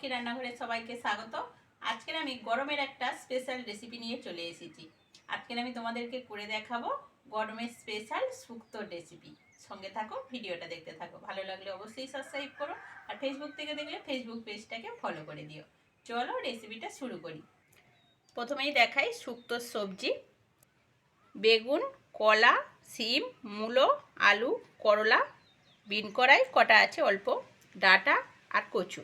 লক্ষ্মী রান্নাঘরে সবাইকে স্বাগত। আজকের আমি গরমের একটা স্পেশাল রেসিপি নিয়ে চলে এসেছি। আজকের আমি তোমাদেরকে করে দেখাবো গরমের স্পেশাল শুক্তো রেসিপি সঙ্গে থাকো, ভিডিওটা দেখতে থাকো। ভালো লাগলে অবশ্যই সাবস্ক্রাইব করো আর ফেসবুক থেকে দেখলে ফেসবুক পেজটাকে ফলো করে দিও। চলো রেসিপিটা শুরু করি। প্রথমেই দেখাই শুক্ত সবজি। বেগুন, কলা, শিম, মূলো, আলু, করলা, বিন কড়াই, কটা আছে অল্প? ডাটা আর কচু।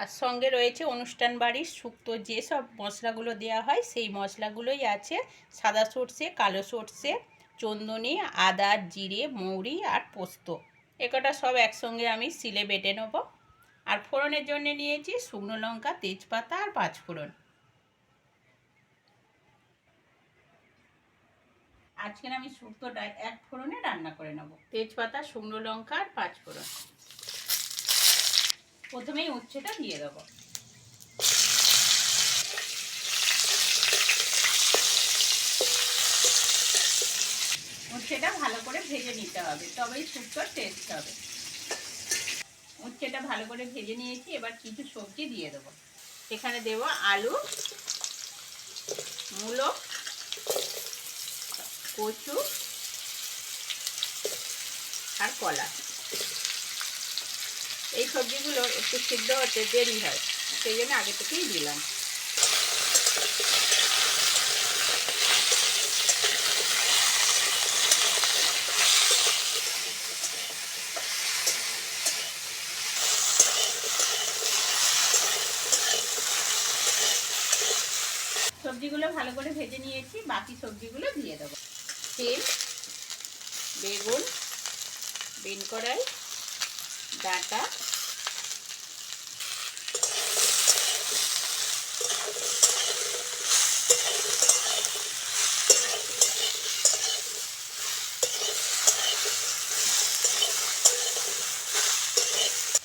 আর সঙ্গে রয়েছে অনুষ্ঠান বাড়ির শুক্তো যেসব মশলাগুলো দেওয়া হয়, সেই মশলাগুলোই আছে। সাদা সর্ষে, কালো সর্ষে, চন্দনী, আদা, জিরে, মৌরি আর পোস্ত। একটা সব একসঙ্গে আমি সিলে বেটে নেব। আর ফোড়নের জন্য নিয়েছি শুকনো লঙ্কা, তেজপাতা আর পাঁচ ফোড়ন। আজকের আমি শুক্তোটা এক ফোড়নে রান্না করে নেব। তেজপাতা, শুকনো লঙ্কা আর পাঁচ ফোড়ন। প্রথমেই উচ্ছেটা দিয়ে দেবো। উচ্ছেটা ভালো করে ভেজে নিতে হবে, তবেই শুক্তোর টেস্ট হবে। উচ্ছেটা ভালো করে ভেজে নিয়েছি, এবার কিছু সবজি দিয়ে দেবো। এখানে দেব আলু, মূলো, কচু আর কলা। এই সবজিগুলো একটু সিদ্ধ হতে দেরি হয়, সেই জন্য আগে থেকেই দিলাম। সবজিগুলো ভালো করে ভেজে নিয়েছি, বাকি সবজিগুলো দিয়ে দেবো। তেল, বেগুন, বিন কড়াই ডাটা।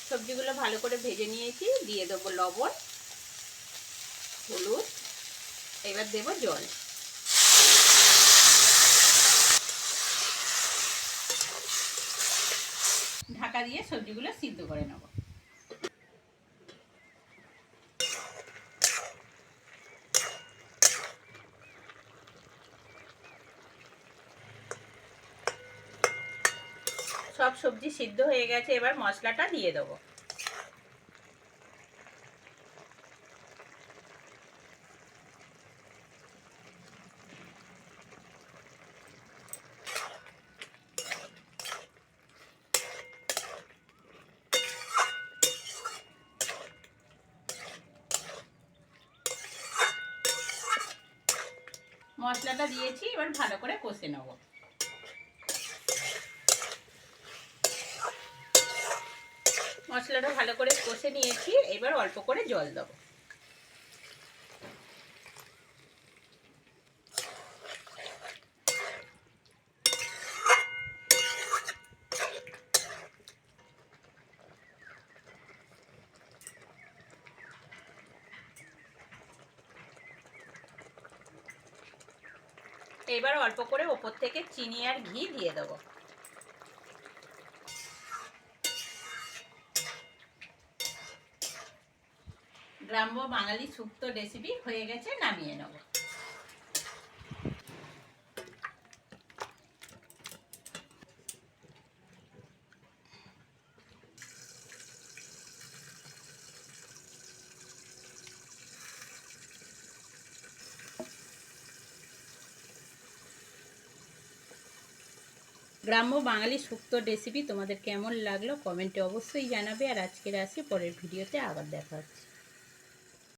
সবজিগুলো ভালো করে ভেজে নিয়েছি দিয়ে দেবো লবণ হলুদ এবার দেবো জল। ঢাকা দিয়ে সবজিগুলো সিদ্ধ করে নেব। সব সবজি সিদ্ধ হয়ে গেছে, এবার মশলাটা দিয়ে দেবো। মশলাটা দিয়েছি, এবার ভালো করে কষে নেব। মশলাটা ভালো করে কষে নিয়েছি, এবার অল্প করে জল দেবো। এবার অল্প করে ওপর থেকে চিনি আর ঘি দিয়ে দেবো। গ্রাম্য বাঙালি সুক্ত রেসিপি হয়ে গেছে, নামিয়ে নেব। গ্রাম্য বাঙালি শুক্তো রেসিপি তোমাদের কেমন লাগল? কমেন্টে অবশ্যই জানাবে। আর আজকের আসি, পরের ভিডিওতে আবার দেখা হচ্ছে।